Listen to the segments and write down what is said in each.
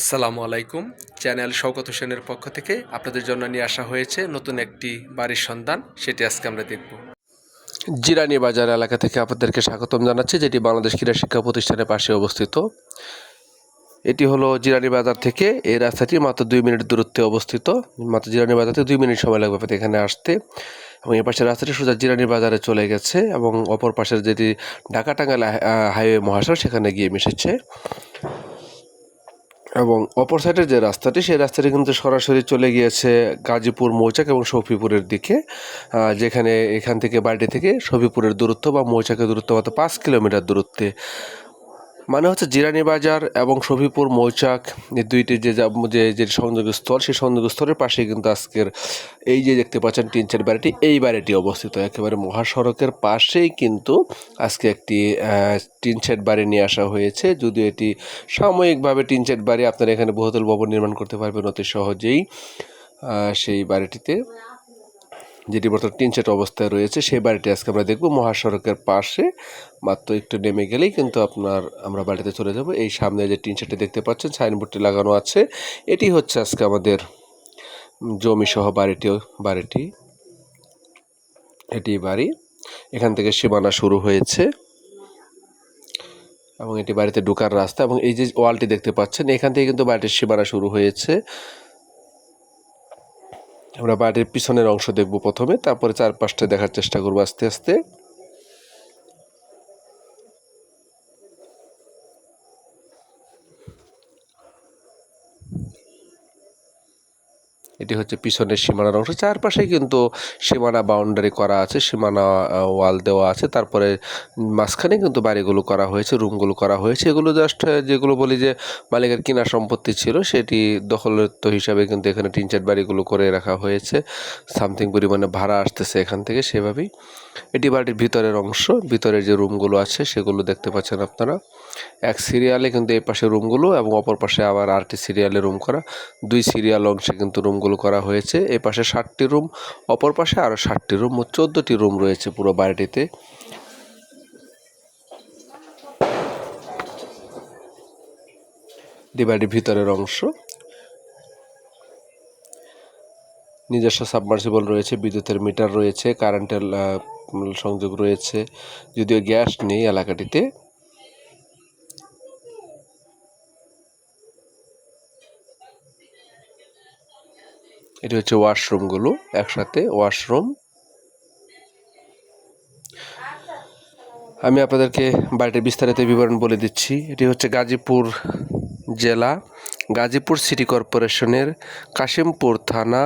আসসালামু আলাইকুম। চ্যানেল শওকত হোসেনের পক্ষ থেকে আপনাদের জন্য নিয়ে আসা হয়েছে নতুন একটি বাড়ির সন্ধান। সেটি আজকে আমরা দেখব। জিরানি বাজার এলাকা থেকে আপনাদেরকে স্বাগতম জানাচ্ছি, যেটি বাংলাদেশ ক্রীড়া শিক্ষা প্রতিষ্ঠানের পাশে অবস্থিত। এটি হলো জিরানি বাজার থেকে এই রাস্তাটি মাত্র দুই মিনিট দূরত্বে অবস্থিত। মাত্র জিরানি বাজার থেকে দুই মিনিট সময় লাগবে এখানে আসতে। এবং এ পাশের রাস্তাটি সোজা জিরানি বাজারে চলে গেছে এবং অপর পাশের যেটি ঢাকা টাঙ্গাইল হাইওয়ে মহাসড়ক, সেখানে গিয়ে মিশেছে। এবং অপর সাইডের যে রাস্তাটি, সেই রাস্তাটি কিন্তু সরাসরি চলে গিয়েছে গাজীপুর, মৌচাক এবং শফিপুরের দিকে। যেখানে এখান থেকে বাড়িটি থেকে শফিপুরের দূরত্ব বা মৌচাকের দূরত্ব মাত্র পাঁচ কিলোমিটার দূরত্বে। মানে হচ্ছে জিরানি বাজার এবং শফিপুর মৌচাক, এই দুইটি যে যা- যে যে সংযোগস্থল সেই সংযোগস্থলের পাশেই কিন্তু আজকের এই যে দেখতে পাচ্ছেন টিনচের বাড়িটি, এই বাড়িটি অবস্থিত। একেবারে মহাসড়কের পাশেই কিন্তু আজকে একটি টিনচেট বাড়ি নিয়ে আসা হয়েছে। যদিও এটি সাময়িকভাবে টিনচেট বাড়ি আপনারা এখানে বহুতল ভবন নির্মাণ করতে পারবেন অতি সহজেই সেই বাড়িটিতে। যেটি বর্তমানে টিন সেট অবস্থায় রয়েছে, সেই বাড়িটি আজকে আমরা দেখব। মহাসড়কের পাশে মাত্র একটু নেমে গেলেই কিন্তু আপনার আমরা বাড়িতে চলে যাব। এই সামনে যে টিন সেটটি দেখতে পাচ্ছেন, সাইনবোর্ডটি লাগানো আছে। এটি হচ্ছে আজকে আমাদের জমি সহ বাড়িটি বাড়িটি। এটি বাড়ি। এখান থেকে সীমানা শুরু হয়েছে। এবং এটি বাড়িতে ঢোকার রাস্তা এবং এই যে ওয়ালটি দেখতে পাচ্ছেন, এখান থেকে কিন্তু বাড়িটির সীমানা শুরু হয়েছে। আমরা বাড়ির পিছনের অংশ দেখব প্রথমে তারপরে চারপাশটা দেখার চেষ্টা করব আস্তে আস্তে। এটি হচ্ছে পিছনের সীমানার অংশ। চারপাশে কিন্তু সীমানা বাউন্ডারি করা আছে, সীমানা ওয়াল দেওয়া আছে। তারপরে মাঝখানে কিন্তু বাড়িগুলো করা হয়েছে রুমগুলো করা হয়েছে। এগুলো জাস্ট যেগুলো বলি যে মালিকের কিনা সম্পত্তি ছিল, সেটি দখলত্ব হিসাবে কিন্তু এখানে টিন চার বাড়িগুলো করে রাখা হয়েছে। সামথিং পরিমাণে ভাড়া আসতেছে এখান থেকে সেভাবেই। এটি বাড়ির ভিতরের অংশ, ভিতরের যে রুমগুলো আছে সেগুলো দেখতে পাচ্ছেন আপনারা। এক সিরিয়ালে কিন্তু এই পাশে রুমগুলো এবং অপর পাশে আবার আরেকটি সিরিয়ালে রুম করা। দুই সিরিয়াল অংশে কিন্তু রুমগুলো করা হয়েছে। এই পাশে ষাটটি রুম অপর পাশে আরও ষাটটি রুম মোট চোদ্দোটি রুম রয়েছে পুরো বাড়িটিতে। বাড়ির ভিতরের অংশ। নিজস্ব সাবমার্সিবল রয়েছে, বিদ্যুতের মিটার রয়েছে কারেন্টের সংযোগ রয়েছে। যদিও গ্যাস নেই এলাকাটিতে। এটি হচ্ছে ওয়াশরুমগুলো, একসাথে ওয়াশরুম। আমি আপনাদেরকে বাড়িটির বিস্তারিত বিবরণ বলে দিচ্ছি। এটি হচ্ছে গাজীপুর জেলা, গাজীপুর সিটি কর্পোরেশনের কাশিমপুর থানা,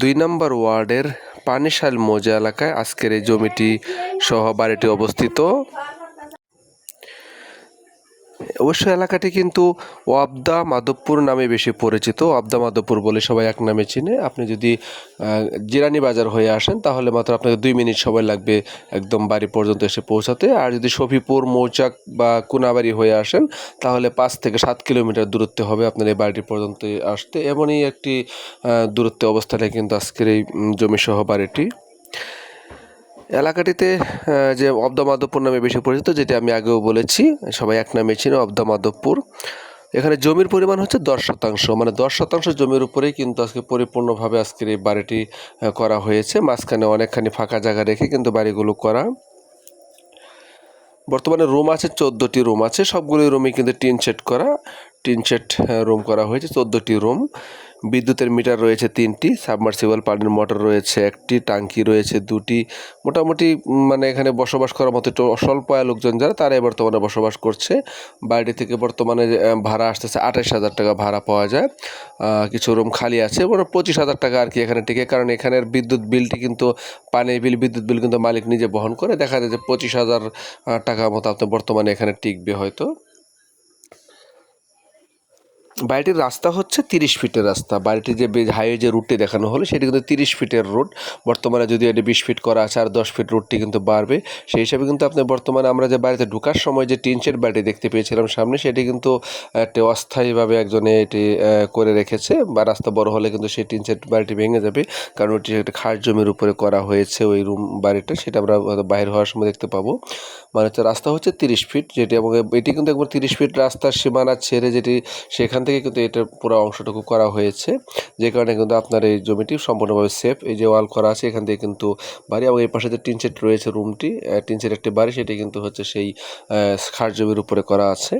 দুই নম্বর ওয়ার্ডের পানিশাল মৌজা এলাকায় আজকের এই জমিটি সহ বাড়িটি অবস্থিত। অবশ্য এলাকাটি কিন্তু ওয়াবদা মাধবপুর নামে বেশি পরিচিত। ওয়াবদা মাধবপুর বলে সবাই এক নামে চিনে। আপনি যদি জিরানি বাজার হয়ে আসেন, তাহলে মাত্র আপনাকে দুই মিনিট সময় লাগবে একদম বাড়ি পর্যন্ত এসে পৌঁছাতে। আর যদি শফিপুর, মৌচাক বা কুনাবাড়ি হয়ে আসেন, তাহলে পাঁচ থেকে সাত কিলোমিটার দূরত্বে হবে আপনার এই বাড়িটি পর্যন্ত আসতে। এমনই একটি দূরত্বে অবস্থানে কিন্তু আজকের এই জমিসহ বাড়িটি। এলাকাটিতে যে অব্দ মাধবপুর নামে বেশি পরিচিত, যেটি আমি আগেও বলেছি, সবাই এক নামে চিনে অব্দ মাধবপুর এখানে জমির পরিমাণ হচ্ছে দশ শতাংশ মানে দশ শতাংশ জমির উপরেই কিন্তু আজকে পরিপূর্ণভাবে আজকের এই বাড়িটি করা হয়েছে। মাঝখানে অনেকখানি ফাঁকা জায়গা রেখে কিন্তু বাড়িগুলো করা। বর্তমানে রুম আছে, চোদ্দোটি রুম আছে। সবগুলোই রুমে কিন্তু টিন সেট করা, টিন সেট রুম করা হয়েছে, চোদ্দোটি রুম। বিদ্যুতের মিটার রয়েছে তিনটি, সাবমার্সিবল পানির মোটর রয়েছে একটি টাঙ্কি রয়েছে দুটি। মোটামুটি মানে এখানে বসবাস করার মতো একটু স্বল্প আয় লোকজন যারা, তারাই বর্তমানে বসবাস করছে। বাড়ি থেকে বর্তমানে ভাড়া আসতেছে আঠাশ হাজার টাকা ভাড়া পাওয়া যায়। কিছু রুম খালি আছে মানে পঁচিশ হাজার টাকা আর কি এখানে টিকে, কারণ এখানের বিদ্যুৎ বিলটি কিন্তু, পানির বিল, বিদ্যুৎ বিল কিন্তু মালিক নিজে বহন করে। দেখা যায় যে পঁচিশ হাজার টাকা মতো আপনার বর্তমানে এখানে টিকবে হয়তো। বাড়িটির রাস্তা হচ্ছে তিরিশ ফিটের রাস্তা। বাড়িটির যে হাইওয়ে যে রুটটি দেখানো হলো, সেটি কিন্তু তিরিশ ফিটের রুট বর্তমানে যদি এটি বিশ ফিট করা আছে, আর দশ ফিট রুটটি কিন্তু বাড়বে। সেই হিসাবে কিন্তু আপনি বর্তমানে আমরা যে বাড়িতে ঢুকার সময় যে টিন শেড বাড়িটি দেখতে পেয়েছিলাম সামনে, সেটি কিন্তু একটি অস্থায়ীভাবে একজনে এটি করে রেখেছে বা রাস্তা বড় হলে কিন্তু সেই টিন শেড বাড়িটি ভেঙে যাবে। কারণ ওটি একটা খাস জমির উপরে করা হয়েছে ওই রুম বাড়িটা, সেটা আমরা বাইরে হওয়ার সময় দেখতে পাবো। মানে হচ্ছে রাস্তা হচ্ছে তিরিশ ফিট, যেটি এবং এটি কিন্তু একবার তিরিশ ফিট রাস্তার সীমানা ছেড়ে যেটি সেখান থেকে কিন্তু এটা পুরো অংশটুকু করা হয়েছে। যে কারণে কিন্তু আপনার এই জমিটি সম্পূর্ণভাবে সেফ এই যে ওয়াল করা আছে, এখান থেকে কিন্তু বাড়ি এবং এই পাশে যে টিন সেট রয়েছে রুমটি টিন সেট একটি বাড়ি, সেটি কিন্তু হচ্ছে সেই খাস জমির উপরে করা আছে।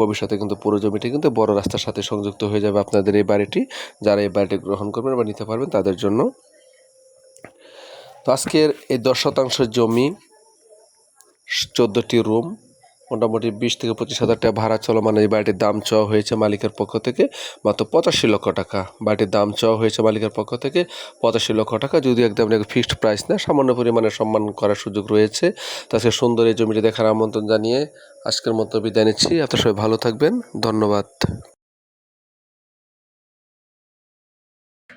ভবিষ্যতে কিন্তু পুরো জমিটি কিন্তু বড় রাস্তার সাথে সংযুক্ত হয়ে যাবে আপনাদের এই বাড়িটি। যারা এই বাড়িটি গ্রহণ করবেন বা নিতে পারবেন তাদের জন্য। তো আজকের এই দশ শতাংশ জমি, চোদ্দোটি রুম মোটামুটি বিশ থেকে পঁচিশ হাজার টাকা ভাড়া চলমান এই বাড়িটির দাম চাওয়া হয়েছে মালিকের পক্ষ থেকে মাত্র পঁচাশি লক্ষ টাকা। বাড়িটির দাম চাওয়া হয়েছে মালিকের পক্ষ থেকে পঁচাশি লক্ষ টাকা। যদি একদম ফিক্সড প্রাইস না, সামান্য পরিমাণে সম্মান করার সুযোগ রয়েছে। তাছাড়া সুন্দর এই জমিটি দেখার আমন্ত্রণ জানিয়ে আজকের মতো বিদায় নিচ্ছি। আপনার সবাই ভালো থাকবেন। ধন্যবাদ।